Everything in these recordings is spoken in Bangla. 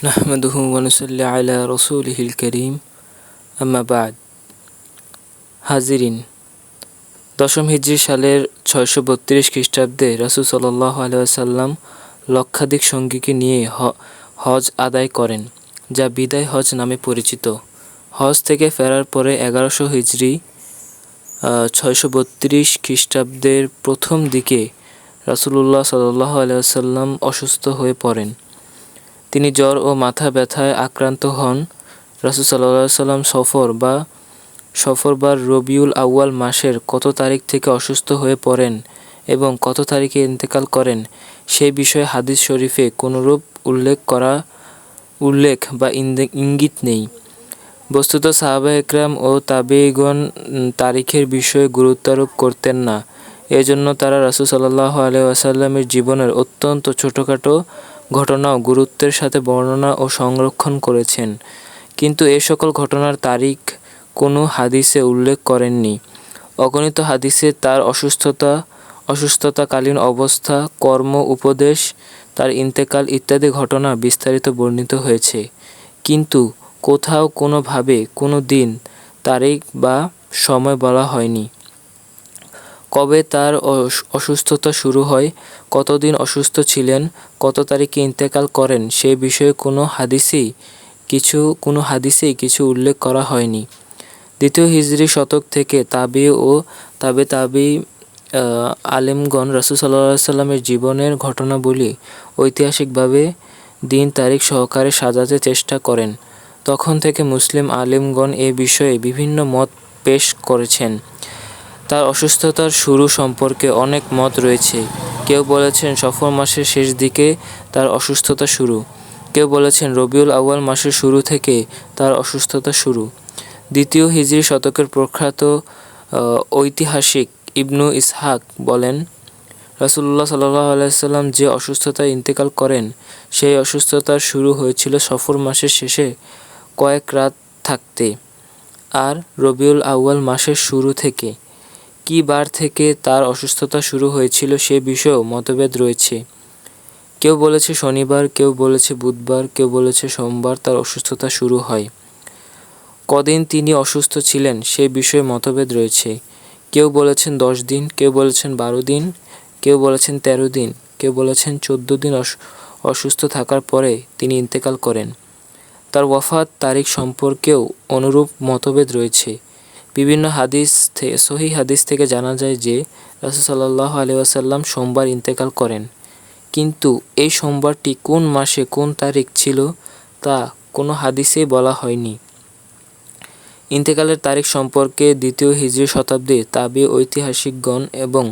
نحمده ونصلي على رسوله الكريم أما بعد হাজিরিন দশম হিজরি সালের ছয়শো বত্রিশ খ্রিস্টাব্দে রাসুল সাল্লাহ আলাইসাল্লাম লক্ষাধিক সঙ্গীকে নিয়ে হজ আদায় করেন যা বিদায় হজ নামে পরিচিত হজ থেকে ফেরার পরে এগারোশো হিজড়ি ছয়শো বত্রিশ খ্রিস্টাব্দের প্রথম দিকে রাসুলুল্লাহ সাল্লাহ আলাইসাল্লাম অসুস্থ হয়ে পড়েন তিনি জ্বর ও মাথা ব্যথায় আক্রান্ত হন। রাসুল সাল্লাহ সাল্লাম সফর বা সফর বা রবিউল আউয়াল মাসের কত তারিখ থেকে অসুস্থ হয়ে পড়েন এবং কত তারিখে ইন্তেকাল করেন সেই বিষয়ে হাদিস শরীফে কোনোরূপ উল্লেখ করা, উল্লেখ বা ইঙ্গিত নেই। বস্তুত সাহাবা একরাম ও তাবেগণ তারিখের বিষয়ে গুরুত্বারোপ করতেন না। এজন্য তারা রাসুল সাল্লাহ আসাল্লামের জীবনের অত্যন্ত ছোটোখাটো ঘটনাও গুরুত্বের সাথে বর্ণনা ও সংরক্ষণ করেছেন। কিন্তু এ সকল ঘটনার তারিখ কোনো হাদিসে উল্লেখ করেননি। অগণিত হাদিসে তার অসুস্থতা, অসুস্থতাকালীন অবস্থা, কর্ম, উপদেশ, তার ইন্তেকাল ইত্যাদি ঘটনা বিস্তারিত বর্ণিত হয়েছে। কিন্তু কোথাও কোনোভাবে কোনো দিন, তারিখ বা সময় বলা হয়নি। কবে তার অসুস্থতা শুরু হয়, কতদিন অসুস্থ ছিলেন, কত তারিখে ইন্তেকাল করেন, সে বিষয়ে কোনো হাদিসেই, কিছু, কোনো হাদিসেই কিছু উল্লেখ করা হয়নি। দ্বিতীয় হিজরি শতক থেকে তাবি ও তাবে তাবি আলেমগণ রাসুল সাল্লাহ সাল্লামের জীবনের ঘটনাবলী ঐতিহাসিকভাবে দিন তারিখ সহকারে সাজাতে চেষ্টা করেন। তখন থেকে মুসলিম আলেমগণ এ বিষয়ে বিভিন্ন মত পেশ করেছেন। তার অসুস্থতার শুরু সম্পর্কে অনেক মত রয়েছে। কেউ বলেছেন সফর মাসের শেষ দিকে তার অসুস্থতা শুরু। কেউ বলেছেন রবিউল আউয়াল মাসের শুরু থেকে তার অসুস্থতা শুরু। দ্বিতীয় হিজরি শতকের প্রখ্যাত ঐতিহাসিক ইবনু ইসহাক বলেন রাসুল্লাহ সাল্লাহ যে অসুস্থতায় ইন্তেকাল করেন, সেই অসুস্থতার শুরু হয়েছিল সফর মাসের শেষে কয়েক রাত থাকতে। আর রবিউল আউয়াল মাসের শুরু থেকে কি বার থেকে তার অসুস্থতা শুরু হয়েছিল সে বিষয়েও মতভেদ রয়েছে। কেউ বলেছে শনিবার, কেউ বলেছে বুধবার, কেউ বলেছে সোমবার তার অসুস্থতা শুরু হয়। কদিন তিনি অসুস্থ ছিলেন সে বিষয়ে মতভেদ রয়েছে। কেউ বলেছেন দশ দিন, কেউ বলেছেন বারো দিন, কেউ বলেছেন তেরো দিন, কেউ বলেছেন চোদ্দ দিন অসুস্থ থাকার পরে তিনি ইন্তেকাল করেন। তার ওয়াফাত তারিখ সম্পর্কেও অনুরূপ মতভেদ রয়েছে। বিভিন্ন হাদিস সহি হাদিস থেকে জানা যায় যে রাসুল সাল্লাহ আলি আসাল্লাম সোমবার ইন্তেকাল করেন। কিন্তু এই সোমবারটি কোন মাসে কোন তারিখ ছিল তা কোনো হাদিসেই বলা হয়নি। ইন্তেকালের তারিখ সম্পর্কে দ্বিতীয় হিজরি শতাব্দী তাবি ঐতিহাসিকগণ এবং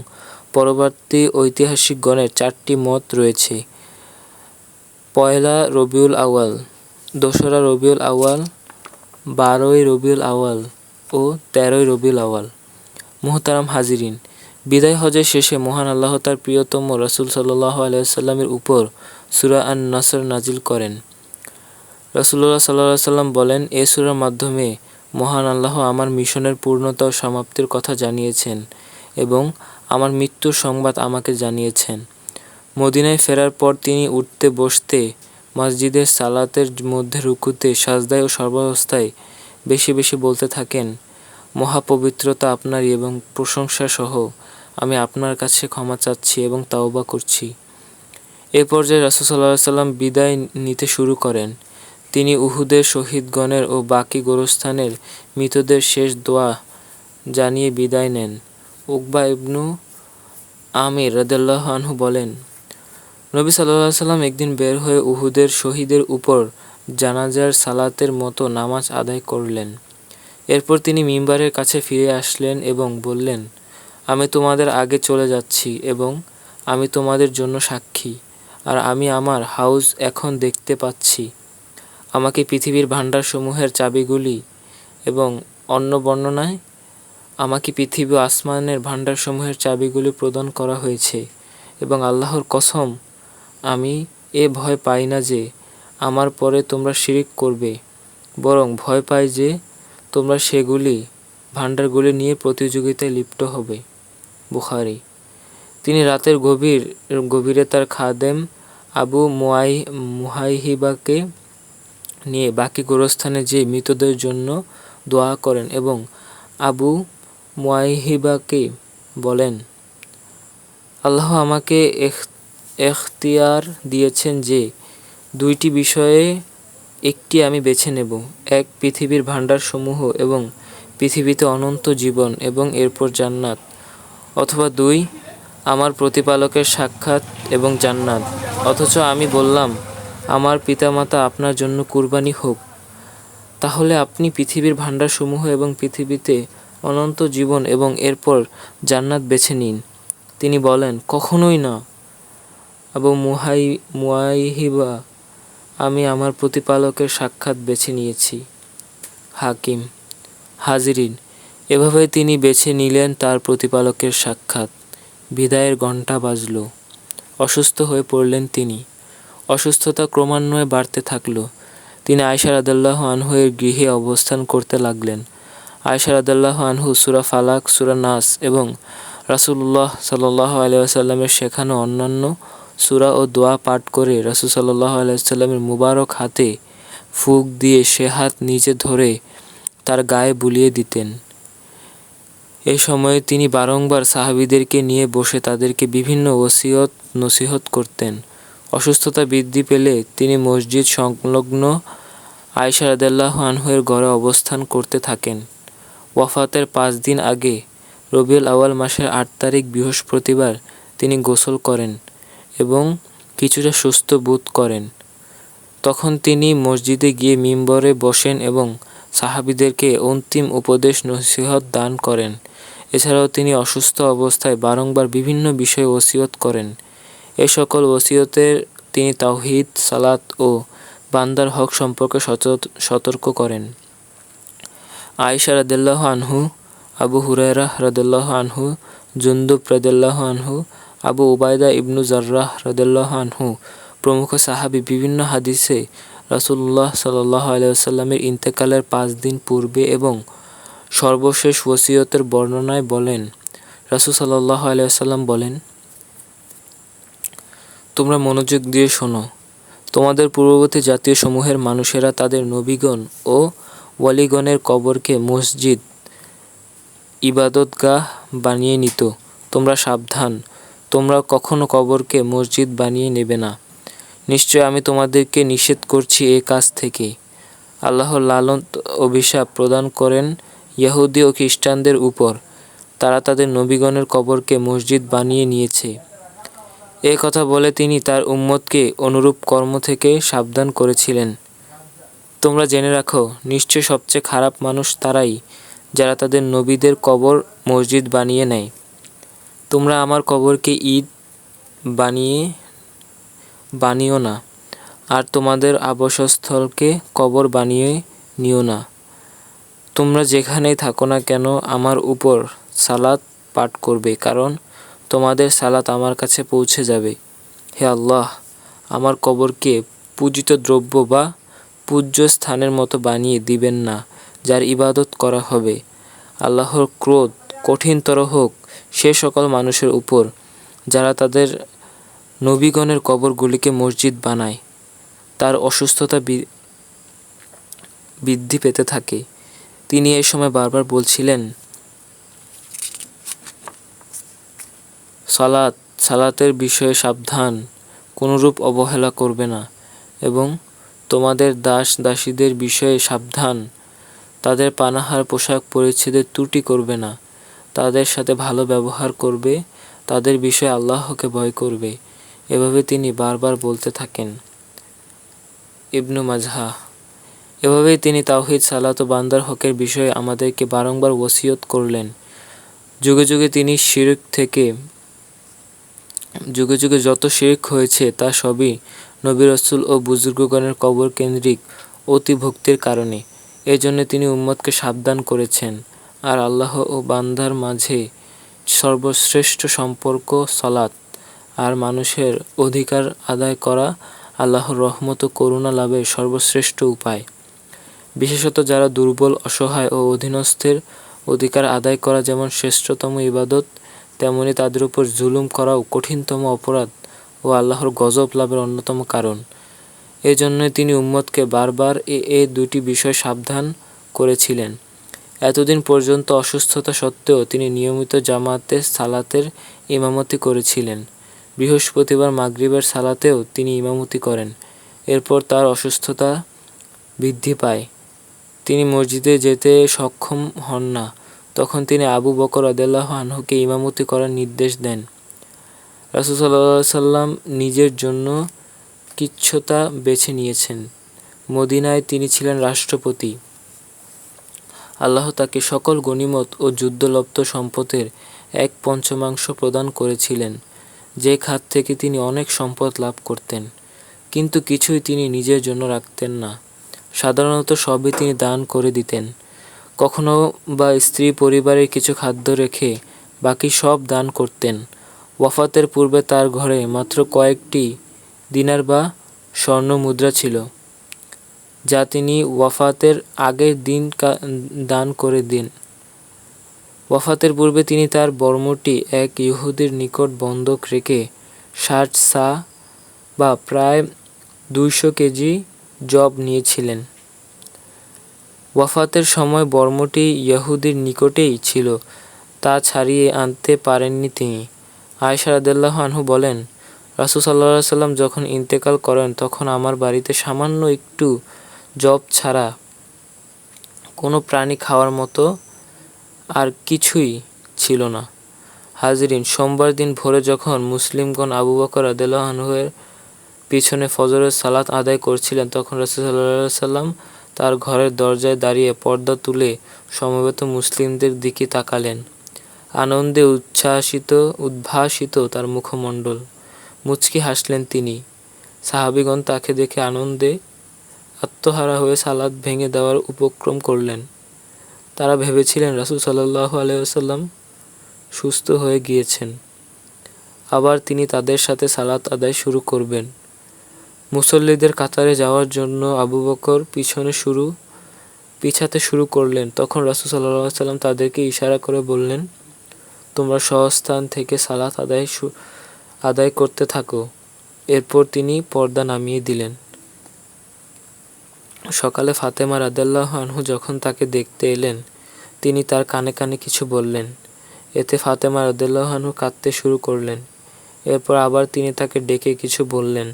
পরবর্তী ঐতিহাসিকগণের চারটি মত রয়েছে। পয়লা রবিউল আওয়াল দোসরা রবিউল আওয়াল বারোই রবিউল আওয়াল ও তেরোই রবিউল আওয়াল মোহতারাম হাজিরিন, বিদায় হজের শেষে মহান আল্লাহ তার প্রিয়তম রসুল সাল্লাহ আলাইসাল্লামের উপর সুরা আন নাসর নাজিল করেন রসুল্লাহ সাল্লাহ সাল্লাম বলেন, এ সুরার মাধ্যমে মহান আল্লাহ আমার মিশনের পূর্ণতা ও সমাপ্তির কথা জানিয়েছেন এবং আমার মৃত্যুর সংবাদ আমাকে জানিয়েছেন। মদিনায় ফেরার পর তিনি উঠতে বসতে, মসজিদের সালাতের মধ্যে রুকুতে, সাজদায় ও সর্বাবস্থায় বেশি বেশি বলতে থাকেন, মহাপবিত্রতা আপনারই এবং প্রশংসা সহ আমি আপনার কাছে ক্ষমা চাচ্ছি এবং তাওবা করছি। এ পর্যায়ে রাসুসাল্লাহ সাল্লাম বিদায় নিতে শুরু করেন। তিনি উহুদের শহীদগণের ও বাকি গোরস্থানের মৃতদের শেষ দোয়া জানিয়ে বিদায় নেন। উকবা ইবনু আমির রদাল্লাহ আনহু বলেন, নবী সাল্লাহ সাল্লাম একদিন বের হয়ে উহুদের শহীদের উপর জানাজার সালাতের মতো নামাজ আদায় করলেন। এরপর তিনি মিম্বারের কাছে ফিরে আসলেন এবং বললেন, আমি তোমাদের আগে চলে যাচ্ছি এবং আমি তোমাদের জন্য সাক্ষী, আর আমি আমার হাউস এখন দেখতে পাচ্ছি। আমাকে পৃথিবীর ভাণ্ডারসমূহের চাবিগুলি এবং অন্য বর্ণনায় আমাকে পৃথিবী আসমানের ভাণ্ডারসমূহের চাবিগুলি প্রদান করা হয়েছে এবং আল্লাহর কসম, আমি এ ভয় পাই না যে আমার পরে তোমরা শিরিক করবে। বরং ভয় পাই যে তোমরা সেগুলি ভাণ্ডারগুলি নিয়ে প্রতিযোগিতায় লিপ্ত হবে। বুখারি। তিনি রাতের গভীর, গভীরে তার খাদেম আবু মুয়াই মুহাইহিবাকে নিয়ে বাকি গোরস্থানে যে মৃতদের জন্য দোয়া করেন এবং আবু মুয়াইহিবাকে বলেন, আল্লাহ আমাকে এখতিয়ার দিয়েছেন যে দুইটি বিষয়ে একটি আমি বেছে নেব, এক পৃথিবীর ভাণ্ডারসমূহ এবং পৃথিবীতে অনন্ত জীবন এবং এরপর জান্নাত, অথবা দুই, আমার প্রতিপালকের সাক্ষাৎ এবং জান্নাত, অথচ আমি বললাম, আমার পিতামাতা আপনার জন্য কুরবানি হোক। তাহলে আপনি পৃথিবীর ভাণ্ডারসমূহ এবং পৃথিবীতে অনন্ত জীবন এবং এরপর জান্নাত বেছে নিন। তিনি বলেন, কখনোই না। আবু মুহাই, মুয়াইহিবা আমি আমার প্রতিপালকের সাক্ষাৎ বেছে নিয়েছি। হাকিম, হাজিরিন, এভাবে তিনি বেছে নিলেন তার প্রতিপালকের সাক্ষাৎ। বিদায়ের ঘণ্টা বাজল। অসুস্থ হয়ে পড়লেন তিনি। অসুস্থতা ক্রমান্বয়ে বাড়তে থাকল। তিনি আয়সা রাদাল্লাহ আনহুয়ের গৃহে অবস্থান করতে লাগলেন। আয়সা রাদাল্লাহ আনহু, সুরা ফালাক, সুরা নাস এবং রাসুল্লাহ সাল্লাহ আলিয়াসাল্লামের শেখানো অন্যান্য সুরা ও দোয়া পাঠ করে রাসুল সাল্লাহ আলাইসাল্লামের মুবারক হাতে ফুক দিয়ে সে হাত নিচে ধরে তার গায়ে বুলিয়ে দিতেন। এ সময়ে তিনি বারংবার সাহাবিদেরকে নিয়ে বসে তাদেরকে বিভিন্ন ওসিয়ত নসিহত করতেন। অসুস্থতা বৃদ্ধি পেলে তিনি মসজিদ সংলগ্ন আয়সা রাদাল্লাহ আনহুয়ের ঘরে অবস্থান করতে থাকেন। ওয়াফাতের পাঁচ দিন আগে রবিউল আওয়াল মাসের আট তারিখ বৃহস্পতিবার তিনি গোসল করেন। এবং কিছুটা সুস্থ বোধ করেন। তখন তিনি মসজিদে গিয়ে মিম্বরে বসেন এবং সাহাবিদেরকে অন্তিম উপদেশ নসিহত দান করেন। এছাড়াও তিনি অসুস্থ অবস্থায় বারংবার বিভিন্ন বিষয়ে ওসিয়ত করেন। এ সকল ওসিয়তের তিনি তাওহিদ, সালাত ও বান্দার হক সম্পর্কে সতর্ক করেন। আয়সা রাদেল্লাহ আনহু, আবু হুরায়রাহ রাদেল্লাহ আনহু জুন্দুব রাদেল্লাহ আনহু আবু উবায়দা ইবনু জার্রাহ রাদেল্লাহ আনহু, প্রমুখ সাহাবি, বিভিন্ন হাদিসে রাসুল্লাহ সাল্লাহ আলাইসাল্লামের ইন্তেকালের পাঁচ দিন পূর্বে এবং সর্বশেষ ওসিয়তের বর্ণনায় বলেন। রাসুল সাল্লাহ আলাইসাল্লাম বলেন, তোমরা মনোযোগ দিয়ে শোনো। তোমাদের পূর্ববর্তী জাতীয় সমূহের মানুষেরা তাদের নবীগণ ও ওয়ালিগণের কবরকে মসজিদ, ইবাদতগাহ বানিয়ে নিত। তোমরা সাবধান। তোমরা কখনো কবরকে মসজিদ বানিয়ে নেবে না। নিশ্চয় আমি তোমাদেরকে নিষেধ করছি এ কাজ থেকে। আল্লাহ লালন অভিশাপ প্রদান করেন ইয়াহুদি ও খ্রিস্টানদের উপর। তারা তাদের নবীগণের কবরকে মসজিদ বানিয়ে নিয়েছে। এ কথা বলে তিনি তার উম্মতকে অনুরূপ কর্ম থেকে সাবধান করেছিলেন। তোমরা জেনে রাখো, নিশ্চয় সবচেয়ে খারাপ মানুষ তারাই, যারা তাদের নবীদের কবর মসজিদ বানিয়ে নেয়। তোমরা আমার কবরকে ঈদ বানিয়ে, বানিও না। আর তোমাদের আবাসস্থলকে কবর বানিয়ে নিও না। তোমরা যেখানেই থাকো না কেন, আমার উপর সালাত পাঠ করবে, কারণ তোমাদের সালাত আমার কাছে পৌঁছে যাবে। হে আল্লাহ, আমার কবরকে পূজিত দ্রব্য বা পূজ্য স্থানের মতো বানিয়ে দিবেন না, যার ইবাদত করা হবে। আল্লাহর ক্রোধ কঠিনতর হোক সে সকল মানুষের উপর, যারা তাদের নবীগণের কবরগুলিকে মসজিদ বানায়, তার অসুস্থতা বৃদ্ধি পেতে থাকে। তিনি এই সময় বারবার বলছিলেন, সালাত, সালাতের বিষয়ে সাবধান, কোনরূপ অবহেলা করবে না এবং তোমাদের দাস দাসীদের বিষয়ে সাবধান। তাদের পানাহার, পোশাক পরিচ্ছেদের ত্রুটি করবে না। তাদের সাথে ভালো ব্যবহার করবে, তাদের বিষয়ে আল্লাহকে ভয় করবে। এভাবে তিনি বারবার বলতে থাকেন। ইবনু মাজহা, এভাবেই তিনি তাওহিদ, সালাত ও বান্দার হকের বিষয়ে আমাদেরকে বারংবার ওসিয়ত করলেন। যুগে যুগে তিনি শিরক থেকে, যুগে যুগে যত শিরক হয়েছে তা সবই নবী রসুল ও বুজুর্গগণের কবর কেন্দ্রিক অতি ভক্তির কারণে। এজন্য তিনি উম্মতকে সাবধান করেছেন। আর আল্লাহ ও বান্দার মাঝে সর্বশ্রেষ্ঠ সম্পর্ক সলাৎ আর মানুষের অধিকার আদায় করা আল্লাহর রহমত ও করুণা লাভের সর্বশ্রেষ্ঠ উপায়। বিশেষত যারা দুর্বল, অসহায় ও অধীনস্থের অধিকার আদায় করা যেমন শ্রেষ্ঠতম ইবাদত, তেমনি তাদের উপর জুলুম করাও কঠিনতম অপরাধ ও আল্লাহর গজব লাভের অন্যতম কারণ। এজন্যই তিনি উম্মতকে বারবার এ এ দুটি বিষয় সাবধান করেছিলেন। এতদিন পর্যন্ত অসুস্থতা সত্ত্বেও তিনি নিয়মিত জামাতে সালাতের ইমামতি করেছিলেন। বৃহস্পতিবার মাগরিবের সালাতেও তিনি ইমামতি করেন। এরপর তার অসুস্থতা বৃদ্ধি পায়। তিনি মসজিদে যেতে সক্ষম হন না। তখন তিনি আবু বকর আদাল্লাহ আনহুকে ইমামতি করার নির্দেশ দেন। রাসুসাল্লাহ সাল্লাম নিজের জন্য কিচ্ছতা বেছে নিয়েছেন। মদিনায় তিনি ছিলেন রাষ্ট্রপতি। আল্লাহ তাকে সকল গণিমত ও যুদ্ধলব্ধ সম্পদের এক পঞ্চমাংশ প্রদান করেছিলেন, যে খাত থেকে তিনি অনেক সম্পদ লাভ করতেন। কিন্তু কিছুই তিনি নিজের জন্য রাখতেন না। সাধারণত সবই তিনি দান করে দিতেন। কখনো বা স্ত্রী পরিবারের কিছু খাদ্য রেখে বাকি সব দান করতেন। ওয়াফাতের পূর্বে তার ঘরে মাত্র কয়েকটি দিনার বা স্বর্ণ মুদ্রা ছিল। যা তিনি ওয়াফাতের আগের দিন দান করে দিন। ওয়াফাতের পূর্বে তিনি তার বর্মটি এক ইহুদির নিকট বন্ধক রেখে ষাট সা বা প্রায় দুইশো কেজি জব নিয়েছিলেন। ওয়াফাতের সময় বর্মটি ইহুদির নিকটেই ছিল, তা ছাড়িয়ে আনতে পারেননি তিনি। আয়সা রাদেল্লাহ আনহু বলেন, রাসুল সাল্লাহ সাল্লাম যখন ইন্তেকাল করেন, তখন আমার বাড়িতে সামান্য একটু জব ছাড়া কোনো প্রাণী খাওয়ার মতো আর কিছুই ছিল না। হাজিরিন, সোমবার দিন ভোরে যখন মুসলিমগণ আবু বকর আদেলাহানহের পিছনে ফজরের সালাত আদায় করছিলেন, তখন রসুল্লাহ সাল্লাম তার ঘরের দরজায় দাঁড়িয়ে পর্দা তুলে সমবেত মুসলিমদের দিকে তাকালেন। আনন্দে উচ্ছ্বাসিত, উদ্ভাসিত তার মুখমণ্ডল। মুচকি হাসলেন তিনি। সাহাবিগণ তাকে দেখে আনন্দে আত্মহারা হয়ে সালাদ ভেঙে দেওয়ার উপক্রম করলেন। তারা ভেবেছিলেন রাসুল সাল্লাহ আলাইসাল্লাম সুস্থ হয়ে গিয়েছেন। আবার তিনি তাদের সাথে সালাত আদায় শুরু করবেন। মুসল্লিদের কাতারে যাওয়ার জন্য আবু বকর পিছনে শুরু, পিছাতে শুরু করলেন। তখন রাসুল সাল্লাহ সাল্লাম তাদেরকে ইশারা করে বললেন, তোমরা সহস্থান থেকে সালাত আদায় আদায় করতে থাকো। এরপর তিনি পর্দা নামিয়ে দিলেন। সকালে ফাতেমা রাদাল্লাহ আনহু যখন তাকে দেখতে এলেন, তিনি তার কানে কানে কিছু বললেন। এতে ফাতেমা রাদাল্লাহ আনহু কাঁদতে শুরু করলেন। এরপর আবার তিনি তাকে ডেকে কিছু বললেন।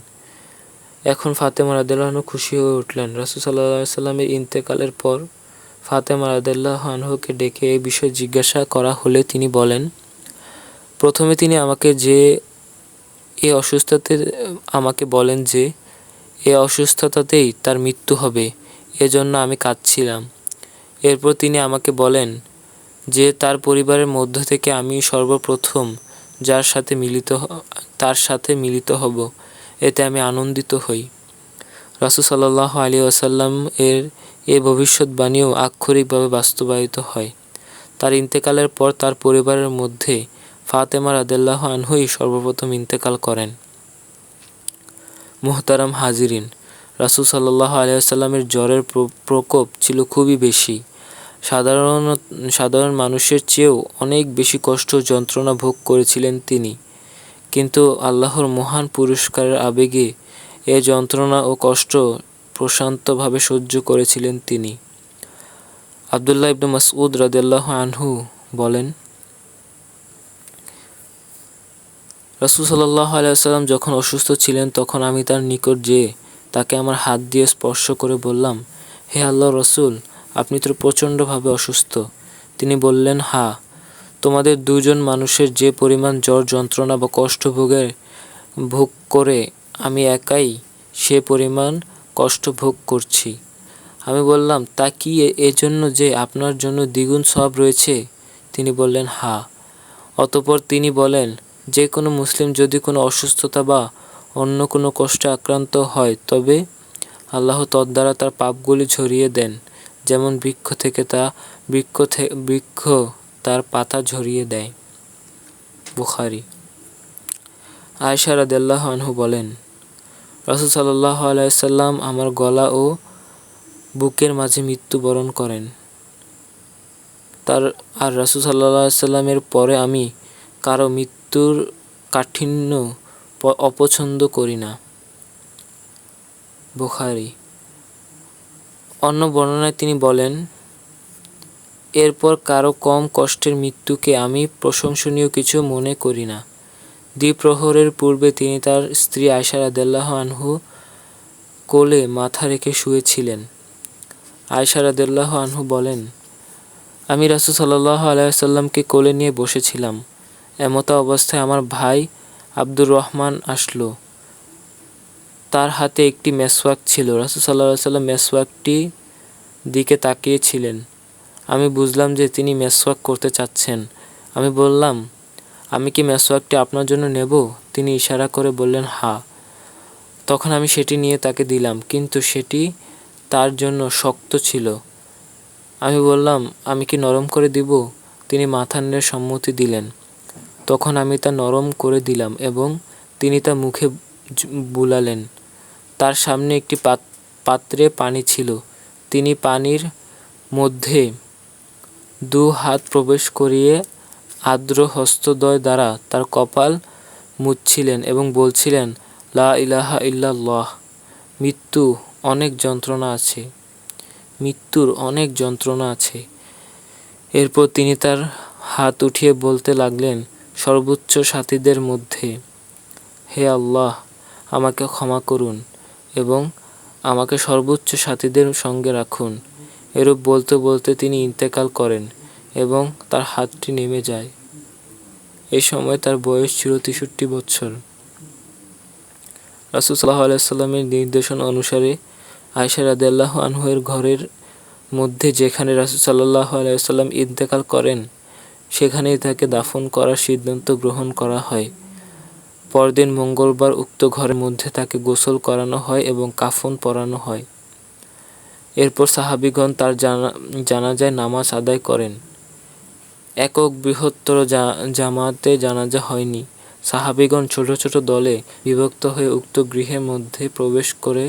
এখন ফাতেমা রাদাল্লাহনু খুশি হয়ে উঠলেন। রাসুল সাল্লামের ইন্তেকালের পর ফাতেমা রাদাল্লাহ আনহুকে ডেকে এই বিষয়ে জিজ্ঞাসা করা হলে তিনি বলেন, প্রথমে তিনি আমাকে যে এ অসুস্থতে আমাকে বলেন যে এ অসুস্থতাতেই তার মৃত্যু হবে, এজন্য আমি কাঁদছিলাম। এরপর তিনি আমাকে বলেন যে, তার পরিবারের মধ্য থেকে আমি সর্বপ্রথম যার সাথে মিলিত তার সাথে মিলিত হব, এতে আমি আনন্দিত হই। রাসু সাল্লাহ আলী আসাল্লাম এর এ ভবিষ্যৎবাণীও আক্ষরিকভাবে বাস্তবায়িত হয়। তার ইন্তেকালের পর তার পরিবারের মধ্যে ফাতেমা রাদেল্লাহ আনহুই সর্বপ্রথম ইন্তেকাল করেন। মোহতারাম হাজিরিন। রাসুল সাল্লাহ আলিয়াল্লামের জ্বরের প্রকোপ ছিল খুবই বেশি। সাধারণ সাধারণ মানুষের চেয়েও অনেক বেশি কষ্ট যন্ত্রণা ভোগ করেছিলেন তিনি। কিন্তু আল্লাহর মহান পুরস্কারের আবেগে এ যন্ত্রণা ও কষ্ট প্রশান্তভাবে সহ্য করেছিলেন তিনি। আবদুল্লাহ ইবনু মাসউদ রাদেল্লাহ আনহু বলেন রসুল সাল্লাহ আলাইসাল্লাম যখন অসুস্থ ছিলেন, তখন আমি তার নিকট যেয়ে তাকে আমার হাত দিয়ে স্পর্শ করে বললাম, হে আল্লাহ রসুল, আপনি তো প্রচণ্ডভাবে অসুস্থ। তিনি বললেন, হা, তোমাদের দুজন মানুষের যে পরিমাণ জ্বর যন্ত্রণা বা কষ্ট ভোগের ভোগ করে আমি একাই সে পরিমাণ কষ্ট ভোগ করছি। আমি বললাম, তা কি এজন্য যে আপনার জন্য দ্বিগুণ সব রয়েছে? তিনি বললেন, হা। অতপর তিনি বলেন যে কোনো মুসলিম যদি কোনো অসুস্থতা বা অন্য কোনো কষ্টে আক্রান্ত হয়, তবে আল্লাহ তদ্বারা তার পাপগুলি ঝরিয়ে দেন। যেমন বৃক্ষ থেকে তা, বৃক্ষ বৃক্ষ তার পাতা ঝরিয়ে দেয়। বুখারি। আয়সা রাদেল্লাহ আনহু বলেন, রসুল সাল্লাহ আলাইসাল্লাম আমার গলা ও বুকের মাঝে মৃত্যুবরণ করেন। তার, আর রাসুল সাল্লাহ সাল্লামের পরে আমি কারও মৃত্যুর কাঠিন্য অপছন্দ করি না। বুখারি। অন্য বর্ণনায় তিনি বলেন, এরপর কারও কম কষ্টের মৃত্যুকে আমি প্রশংসনীয় কিছু মনে করি না। দ্বিপ্রহরের পূর্বে তিনি তার স্ত্রী আয়সা রাদেল্লাহ আনহু কোলে মাথা রেখে শুয়েছিলেন। আয়সা রাদেল্লাহ আনহু বলেন, আমি রাসুল সাল্লাহ আলাইসাল্লামকে কোলে নিয়ে বসেছিলাম। এমতো অবস্থায় আমার ভাই আব্দুর রহমান আসলো। তার হাতে একটি মেসওয়াক ছিল। রাসুল সাল্লাহ সাল্লাম মেসওয়াকটি দিকে তাকিয়েছিলেন। আমি বুঝলাম যে তিনি মেসওয়াক করতে চাচ্ছেন। আমি বললাম, আমি কি মেসওয়াকটি আপনার জন্য নেব? তিনি ইশারা করে বললেন, হা। তখন আমি সেটি নিয়ে তাকে দিলাম, কিন্তু সেটি তার জন্য শক্ত ছিল। আমি বললাম, আমি কি নরম করে দিব? তিনি মাথা নেড়ে সম্মতি দিলেন। তখন আমি তা নরম করে দিলাম এবং তিনি তা মুখে বুলালেন। তার সামনে একটি পাত্রে পানি ছিল। তিনি পানির মধ্যে দু হাত প্রবেশ করিয়ে আর্দ্র হস্তদ্বয় দ্বারা তার কপাল মুছছিলেন এবং বলছিলেন, লা ইলাহা ইল্লাল্লাহ, মৃত্যু অনেক যন্ত্রণা আছে। মৃত্যুর অনেক যন্ত্রণা আছে। এরপর তিনি তার হাত উঠিয়ে বলতে লাগলেন সর্বোচ্চ সাথীদের মধ্যে। হে আল্লাহ, আমাকে ক্ষমা করুন এবং আমাকে সর্বোচ্চ সাথীদের সঙ্গে রাখুন। এরূপ বলতে বলতে তিনি ইন্তেকাল করেন এবং তার হাতটি নেমে যায়। এই সময় তার বয়স ছিল তেষট্টি বছর। রাসুল সাল্লাহ আলাইসাল্লামের নির্দেশন অনুসারে আয়সা রাদেল্লাহ আনহুয়ের ঘরের মধ্যে যেখানে রাসুল সাল্লাহ আলাইসাল্লাম ইন্তেকাল করেন সেখানেই তাকে দাফন করার সিদ্ধান্ত গ্রহণ করা হয়। পরদিন মঙ্গলবার উক্ত ঘরের মধ্যে তাকে গোসল করানো হয় এবং কাফন পরানো হয়। এরপর সাহাবিগণ তার জানাজায় নামাজ আদায় করেন। একক বৃহত্তর জামাতে জানাজা হয়নি। সাহাবিগণ ছোট ছোট দলে বিভক্ত হয়ে উক্ত গৃহের মধ্যে প্রবেশ করে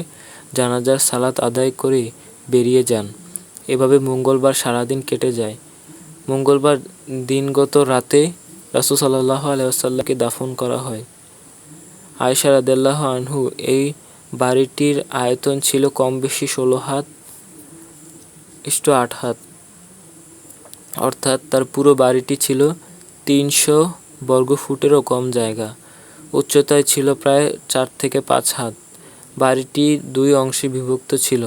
জানাজার সালাত আদায় করে বেরিয়ে যান। এভাবে মঙ্গলবার সারাদিন কেটে যায়। মঙ্গলবার দিনগত রাতে রাসুল সাল্লাহ আলাইসাল্লামকে দাফন করা হয়। আয়সা রাদেল্লাহ আনহু এই বাড়িটির আয়তন ছিল কম বেশি ষোলো হাত, ইষ্ট আট হাত। অর্থাৎ তার পুরো বাড়িটি ছিল তিনশো বর্গফুটেরও কম জায়গা। উচ্চতায় ছিল প্রায় চার থেকে পাঁচ হাত। বাড়িটি দুই অংশে বিভক্ত ছিল।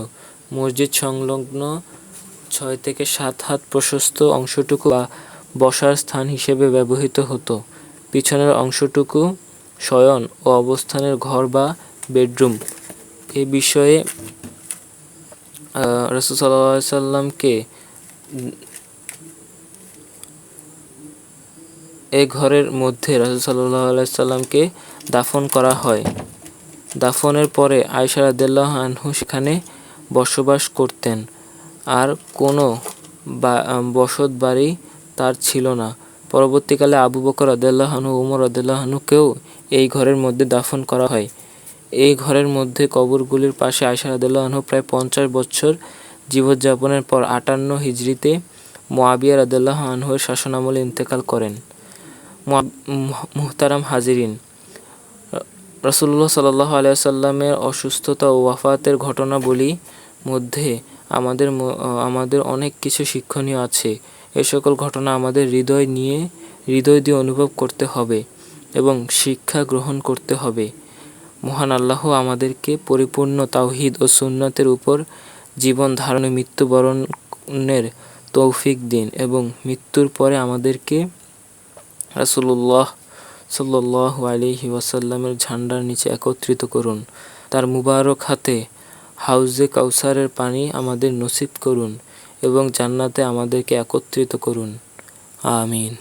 মসজিদ সংলগ্ন ছয় থেকে সাত হাত প্রশস্ত অংশটুকু বা বসার স্থান হিসেবে ব্যবহৃত হতো। পিছনের অংশটুকু শয়ন ও অবস্থানের ঘর বা বেডরুম। এ বিষয়ে রসুল সাল্লামকে এ ঘরের মধ্যে রাসুল সাল্লাহ দাফন করা হয়। দাফনের পরে আয়সা আনহু সেখানে বসবাস করতেন। আর কোনো বসত বাড়ি তার ছিল না। পরবর্তীকালে আবু বকর আদাল্লাহানু উমর আদাল্লাহানুকেও এই ঘরের মধ্যে দাফন করা হয়। এই ঘরের মধ্যে কবরগুলির পাশে আয়সা আদাল্লাহানহু প্রায় পঞ্চাশ বছর জীবনযাপনের পর আটান্ন হিজড়িতে মোয়াবিয়া রাদাল্লাহ আনহুর শাসনামলে ইন্তেকাল করেন। মুহতারাম হাজিরিন। রসুল্লাহ সাল্লাহ আলিয়াল্লামের অসুস্থতা ও ওয়াফাতের ঘটনাবলী মধ্যে আমাদের আমাদের অনেক কিছু শিক্ষণীয় আছে। এ সকল ঘটনা আমাদের হৃদয় নিয়ে, হৃদয় দিয়ে অনুভব করতে হবে এবং শিক্ষা গ্রহণ করতে হবে। মহান আল্লাহ আমাদেরকে পরিপূর্ণ তাওহিদ ও সুন্নতের উপর জীবন ধারণে মৃত্যুবরণের তৌফিক দিন এবং মৃত্যুর পরে আমাদেরকে রাসুল্লাহ সাল্লাহ আলিহি ওয়াসাল্লামের ঝান্ডার নিচে একত্রিত করুন। তার মুবারক হাতে হাউজে কাউসারের পানি আমাদের নসিব করুন এবং জান্নাতে আমাদেরকে একত্রিত করুন। আমিন।